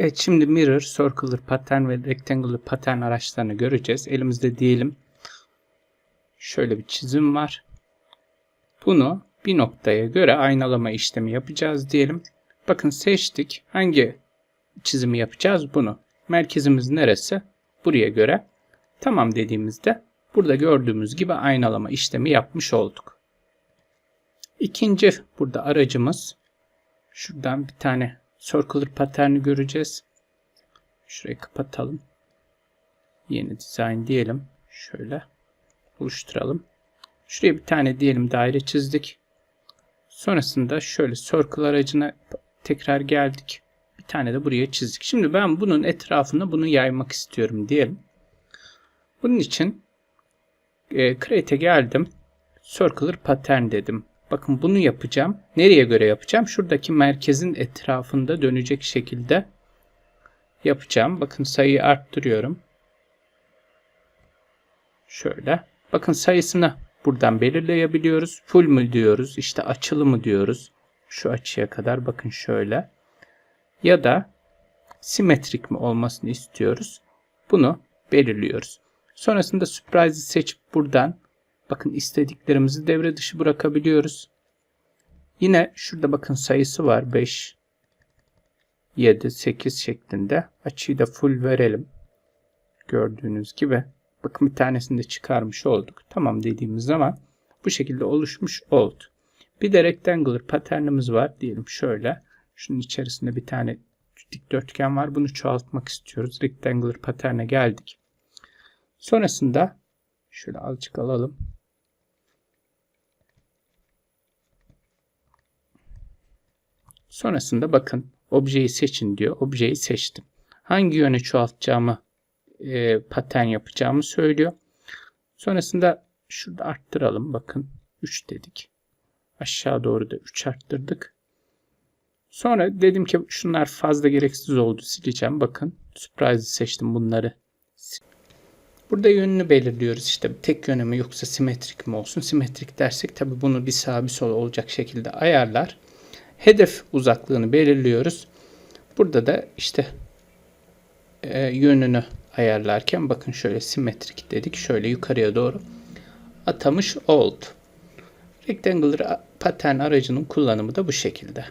Evet şimdi mirror, circular pattern ve rectangular pattern araçlarını göreceğiz. Elimizde diyelim şöyle bir çizim var. Bunu bir noktaya göre aynalama işlemi yapacağız diyelim. Bakın seçtik. Hangi çizimi yapacağız? Bunu. Merkezimiz neresi? Buraya göre. Tamam dediğimizde burada gördüğümüz gibi aynalama işlemi yapmış olduk. İkinci burada aracımız. Şuradan bir tane circular patterni göreceğiz. Şurayı kapatalım. Yeni dizayn diyelim. Şöyle oluşturalım. Şuraya bir tane diyelim daire çizdik. Sonrasında şöyle circle aracına tekrar geldik. Bir tane de buraya çizdik. Şimdi ben bunun etrafına bunu yaymak istiyorum diyelim. Bunun için e, create'e geldim. Circular pattern dedim. Bakın bunu yapacağım. Nereye göre yapacağım? Şuradaki merkezin etrafında dönecek şekilde yapacağım. Bakın sayıyı arttırıyorum. Şöyle. Bakın sayısını buradan belirleyebiliyoruz. Full mü diyoruz? İşte açılı mı diyoruz? Şu açıya kadar bakın şöyle. Ya da simetrik mi olmasını istiyoruz? Bunu belirliyoruz. Sonrasında surprise'ı seçip buradan bakın istediklerimizi devre dışı bırakabiliyoruz. Yine şurada bakın sayısı var. 5, 7, 8 şeklinde. Açıyı da full verelim. Gördüğünüz gibi. Bakın bir tanesini de çıkarmış olduk. Tamam dediğimiz zaman bu şekilde oluşmuş oldu. Bir de rectangular patternimiz var. Diyelim şöyle. Şunun içerisinde bir tane dikdörtgen var. Bunu çoğaltmak istiyoruz. Rectangular pattern'e geldik. Sonrasında şöyle azıcık alalım. Sonrasında bakın objeyi seçin diyor. Objeyi seçtim. Hangi yöne çoğaltacağımı e, patern yapacağımı söylüyor. Sonrasında şurada arttıralım. Bakın 3 dedik. Aşağı doğru da 3 arttırdık. Sonra dedim ki şunlar fazla gereksiz oldu. Sileceğim. Bakın surprise'ı seçtim bunları. Burada yönünü belirliyoruz. İşte tek yönü mü yoksa simetrik mi olsun? Simetrik dersek tabi bunu bir sağ bir sol olacak şekilde ayarlar. Hedef uzaklığını belirliyoruz. Burada da işte e, yönünü ayarlarken bakın şöyle simetrik dedik. Şöyle yukarıya doğru atamış oldu. Rectangular pattern aracının kullanımı da bu şekilde.